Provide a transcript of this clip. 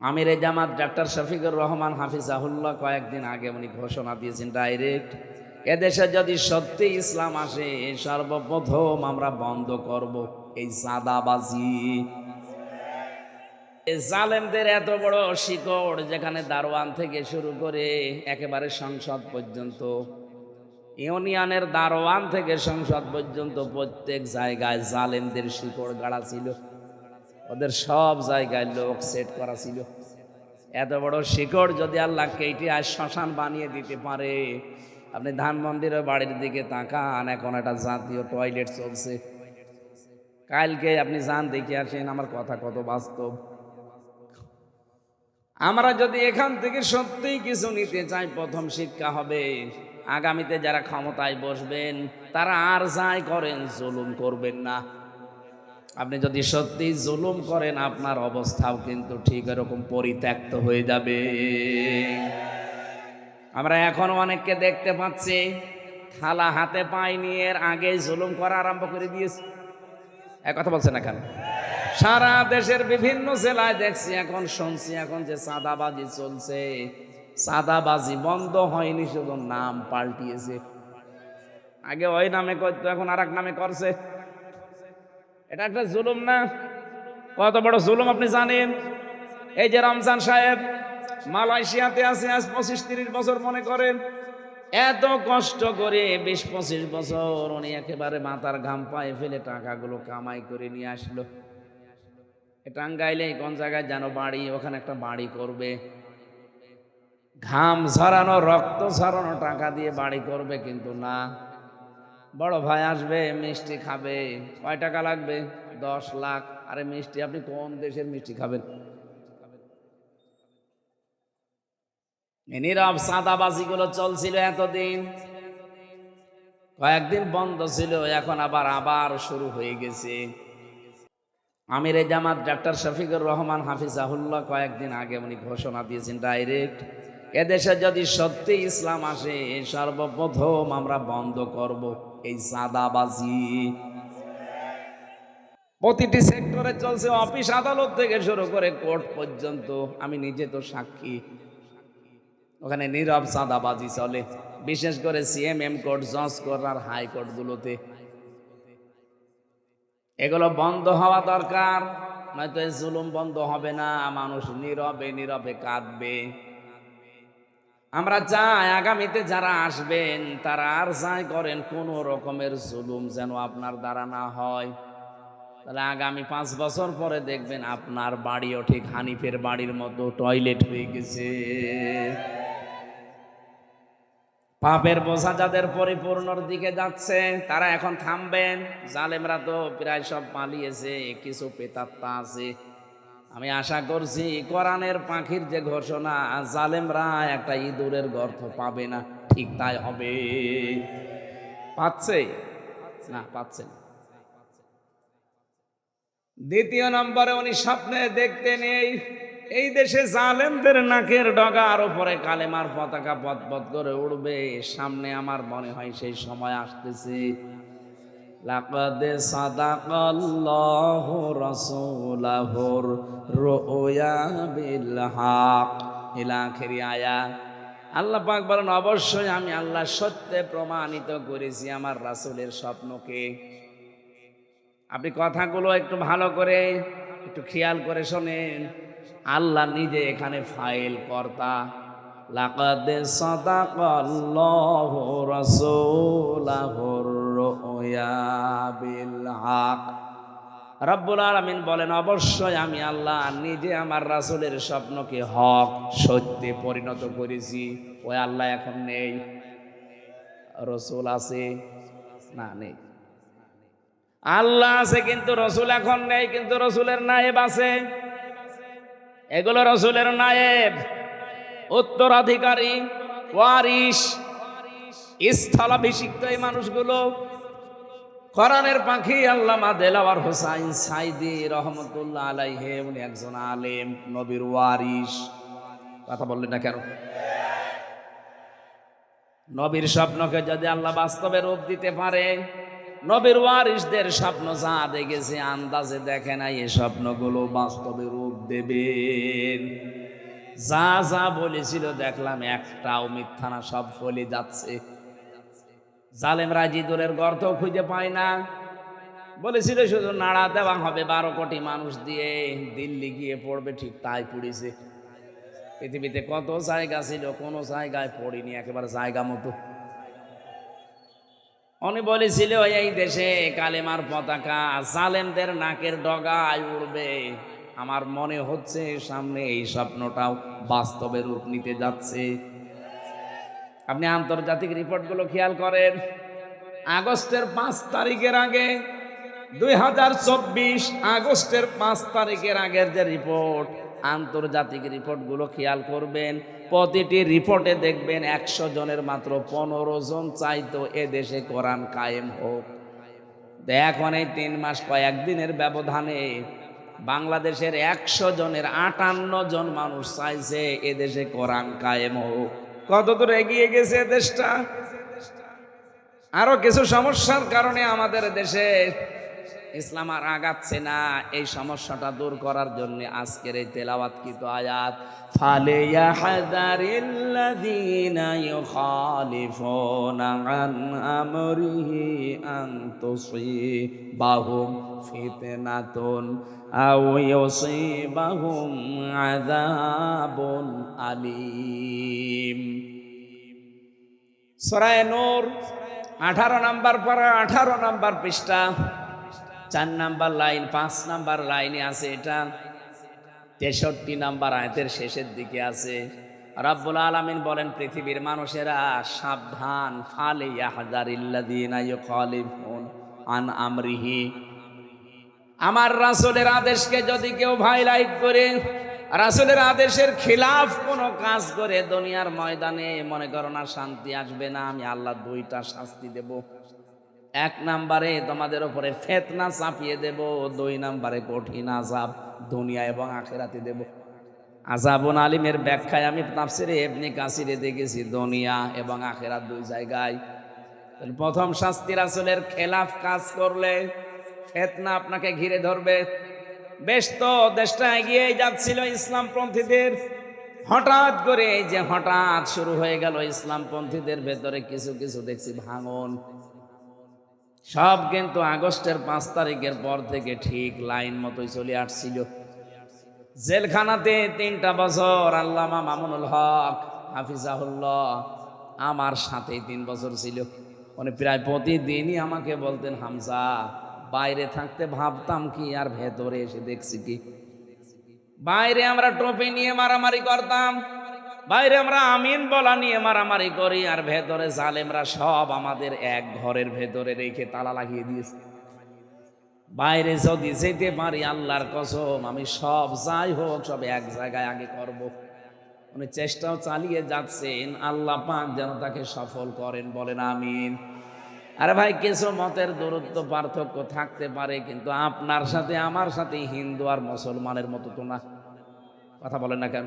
আমির Jamaat doctor Shafiqur Rahman হাফিজাহুল্লাহ কয়েকদিন আগে উনি ঘোষণা দিয়েছেন ডাইরেক্ট, এদেশে যদি সত্যি ইসলাম আসে, সর্বপ্রথম আমরা বন্ধ করব এই সাদাবাজি জালেমদের এত বড় শিকড় যেখানে দারোয়ান থেকে শুরু করে একেবারে সংসদ পর্যন্ত, ইউনিয়নের দারোয়ান থেকে সংসদ পর্যন্ত প্রত্যেক জায়গায় জালেমদের শিকড় গাড়া ছিল। ওদের সব জায়গায় লোক সেট করা ছিল। এত বড় শিকড় যদি আল্লাহ কেটে আর শ্মশান বানিয়ে দিতে পারে, আপনি ধানমন্দিরের বাড়ির দিকে তাকান, এখন একটা জাতীয় টয়লেট চলছে। কালকে আপনি যান, দেখে আসেন আমার কথা কত বাস্তব। আমরা যদি এখান থেকে সত্যিই কিছু নিতে চাই, প্রথম শিক্ষা হবে, আগামীতে যারা ক্ষমতায় বসবেন, তারা আর যাই করেন, জুলুম করবেন না। আপনি যদি সত্যি জুলুম করেন, আপনার অবস্থাও কিন্তু ঠিক এরকম পরিত্যক্ত হয়ে যাবে। আমরা এখন অনেককে দেখতে পাচ্ছি, থালা হাতে পাই নিয়ে এর আগে জুলুম করা আরম্ভ করে দিয়েছে। এক কথা বলছেন এখন সারা দেশের বিভিন্ন জেলায় দেখছি, এখন শুনছি এখন যে সাদাবাজি চলছে। সাদাবাজি বন্ধ হয়নি, শুধু নাম পাল্টিয়েছে। আগে ওই নামে করতো, এখন আর নামে করছে। এটা একটা জুলুম না? কত বড় জুলুম আপনি জানেন? এই যে রমজান সাহেব, মালয়েশিয়াতে আছে, আজ পঁচিশ তিরিশ বছর মনে করেন। এত কষ্ট করে বিশ পঁচিশ বছর উনি একেবারে মাথার ঘাম পায়ে ফেলে টাকাগুলো কামাই করে নিয়ে আসলো। টাঙ্গাইলে কোন জায়গায় যেন বাড়ি, ওখানে একটা বাড়ি করবে। ঘাম ঝরানো, রক্ত ঝরানো টাকা দিয়ে বাড়ি করবে কিন্তু না। বড় ভাই আসবে, মিষ্টি খাবে। কয় টাকা লাগবে? দশ লাখ। আরে মিষ্টি, আপনি কোন দেশের মিষ্টি খাবেন? নীরব সাদাবাজিগুলো চলছিল এতদিন। কয়েকদিন বন্ধ ছিল, এখন আবার আবার শুরু হয়ে গেছে। আমির এ জামাত ডাক্তার শফিকুর রহমান হাফিজ হাফিজাহুল্লাহ কয়েকদিন আগে উনি ঘোষণা দিয়েছেন, ডাইরেক্ট এদেশে যদি সত্যি ইসলাম আসে, সর্বপ্রথম আমরা বন্ধ করব। এই সাদাবাজি প্রতিটি সেক্টরে চলছে অফিস আদালত থেকে শুরু করে কোর্ট পর্যন্ত। আমি নিজে তো সাক্ষী। ওখানে নীরব সাদাবাজি চলে। বিশেষ করে সিএমএম কোর্ট, জজ কোর্ট আর হাইকোর্টগুলোতে এগুলো বন্ধ হওয়া দরকার। নয়তো জুলুম বন্ধ হবে না। মানুষ নীরবে নীরবে কাঁদবে। আমরা চাই আগামীতে যারা আসবেন, তারা আর যাই করেন, কোনো রকমের জুলুম যেন আপনার দ্বারা না হয়। তাহলে আগামী পাঁচ বছর পরে দেখবেন আপনার বাড়িও ঠিক হানিফের বাড়ির মতো টয়লেট হয়ে গেছে। পাপের বোঝা যাদের পরিপূর্ণর দিকে যাচ্ছে, তারা এখন থামবেন। জালেমরা তো প্রায় সব পালিয়েছে, কিছু পেতাত্তা আছে। আমি আশা করছি কোরআনের পাখির যে ঘোষণা, জালেমরা একটা ইঁদুরের গর্ত পাবে না। ঠিক তাই হবে। পাচ্ছে? না পাচ্ছে না। দ্বিতীয় নম্বরে উনি স্বপ্নে দেখতে নেই। এই দেশে জালেমদের নাকের ডগার ওপরে কালেমার পতাকা পথ পথ করে উড়বে। সামনে আমার মনে হয় সেই সময় আসতেছে। লাকাদ সাদাকাল্লাহু রাসূলাহুর রুয়া বিল হক ইলা আখিরি আয়াত আল্লাহ পাক বলেন, অবশ্যই আমি আল্লাহ সত্যে প্রমাণিত করেছি আমার রাসূলের স্বপ্নকে। আপনি কথাগুলো একটু ভালো করে, একটু খেয়াল করে শোনেন। আল্লাহ নিজে এখানে ফাইল কর্তা। লাকাদ সাদাকাল্লাহু রাসূলাহুর রব্বুল আলামিন বলেন, অবশ্যই আমি আল্লাহ নিজে আমার রাসূলের স্বপ্নকে হক, সত্যে পরিণত করেছি। ওই আল্লাহ এখন নেই। রসুল আছে? না, নেই। আল্লাহ আছে কিন্তু রসুল এখন নেই, কিন্তু রসুলের নায়েব আছে। এগুলো রসুলের নায়েব। উত্তরাধিকারী ওয়ারিস স্থলাভিষিক্ত এই মানুষগুলো। কোরআনের পাখি আল্লামা দেলাওয়ার হোসাইন সাইদি রহমতুল্লাহ আলাইহে, উনি একজন আলেম, নবীর ওয়ারিস কথা বললেন না কেন? নবীর স্বপ্নকে যদি আল্লাহ বাস্তবে রূপ দিতে পারে, নবীর ওয়ারিসদের স্বপ্ন যা দেখেছে, আন্দাজে দেখে নাই এই স্বপ্নগুলো বাস্তবে রূপ দেবেন যা যা বলেছিল, দেখলাম একটাও মিথ্যা না, সব ফলে যাচ্ছে। জালেম রাজিদুরের গর্ত খুঁজে পায় না। বলেছিল শুধু নাড়া দেওয়া হবে, বারো কোটি মানুষ দিয়ে দিল্লি গিয়ে পড়বে, ঠিক তাই পড়েছে। পৃথিবীতে কত জায়গা ছিল, কোনো জায়গায় পড়িনি, একেবারে জায়গা মতো। উনি বলেছিল, এই দেশে কালেমার পতাকা জালেমদের নাকের ডগায় উড়বে। আমার মনে হচ্ছে সামনে এই স্বপ্নটাও বাস্তবে রূপ নিতে যাচ্ছে। আপনি আন্তর্জাতিক রিপোর্টগুলো খেয়াল করেন। আগস্টের পাঁচ তারিখের আগে, দুই হাজার চব্বিশ আগস্টের পাঁচ তারিখের আগের যে রিপোর্ট আন্তর্জাতিক রিপোর্টগুলো খেয়াল করবেন। প্রতিটি রিপোর্টে দেখবেন একশো জনের মাত্র পনেরো জন চাইতো এ দেশে কোরআন কায়েম হোক। এখন এই তিন মাস কয়েকদিনের ব্যবধানে বাংলাদেশের একশো জনের আটান্ন জন মানুষ চাইছে এদেশে কোরআন কায়েম হোক। কতদূর এগিয়ে গেছে দেশটা? আরও কিছু সমস্যার কারণে আমাদের দেশে ইসলাম আর আগাচ্ছে না। এই সমস্যাটা দূর করার জন্য আজকের এই তেলাওয়াতকৃত আয়াত, ফালে ইয়াহদারিল্লাযীনা ইউখালিফুনা আন আমরিহি আন তুসিবাহুম ফিতনাতুন আও ইউসিবাহুম আযাবুন আলীম। সরায় নূর আঠারো নাম্বার পরে আঠারো নাম্বার পৃষ্ঠা। চার নাম্বার লাইন, পাঁচ নাম্বার লাইনে আছে এটা। তেষট্টি নাম্বার আয়তের শেষের দিকে আছে। রাব্বুল আলামিন বলেন, পৃথিবীর মানুষেরা সাবধান, ফালে আমরিহি। আমার রাসূলের আদেশকে যদি কেউ ভাইলাইট করে, রাসূলের আদেশের খিলাফ কোনো কাজ করে, দুনিয়ার ময়দানে মনে করো না শান্তি আসবে না, আমি আল্লাহ দুইটা শাস্তি দেব। এক নাম্বারে তোমাদের ওপরে ফেতনা চাপিয়ে দেব, দুই নাম্বারে কঠিন আজাব দুনিয়া এবং আখেরাতে দেব। আজাবুন আলিমের ব্যাখ্যায় আমি তাফসিরে এমনি কাসিরে দেখেছি, দুনিয়া এবং আখেরাত দুই জায়গায়। প্রথম শাস্তি রাসূলের খেলাফ কাজ করলে ফেতনা আপনাকে ঘিরে ধরবে। বেশ তো, দেশটা এগিয়ে যাচ্ছিল ইসলামপন্থীদের। হঠাৎ করে এই যে হঠাৎ শুরু হয়ে গেল ইসলামপন্থীদের ভেতরে কিছু কিছু দেখছি ভাঙন সব কিন্তু আগস্টের পাঁচ তারিখের পর থেকে ঠিক লাইন মতোই চলে আসছিল। জেলখানাতে তিনটা বছর আল্লামা মামুনুল হক, হাফিজাহুল্লাহ আমার সাথেই তিন বছর ছিল। মানে প্রায় প্রতিদিনই আমাকে বলতেন, হামজা, বাইরে থাকতে ভাবতাম কি আর ভেতরে এসে দেখছি কি? বাইরে আমরা টপি নিয়ে মারামারি করতাম। বাইরে আমরা আমিন বলা নিয়ে মারামারি করি, আর ভেতরে জালেমরা সব আমাদের এক ঘরের ভেতরে রেখে তালা লাগিয়ে দিয়েছে। বাইরে যদি যেতে পারি, আল্লাহর কসম, আমি সব যাই হোক, সব এক জায়গায় আগে করব। উনি চেষ্টাও চালিয়ে যাচ্ছেন, আল্লাহ পাক যেন তাকে সফল করেন, বলেন আমিন। আরে ভাই, কিছু মতের দূরত্ব, পার্থক্য থাকতে পারে, কিন্তু আপনার সাথে, আমার সাথে হিন্দু আর মুসলমানের মতো তো না। কথা বলেন না কেন?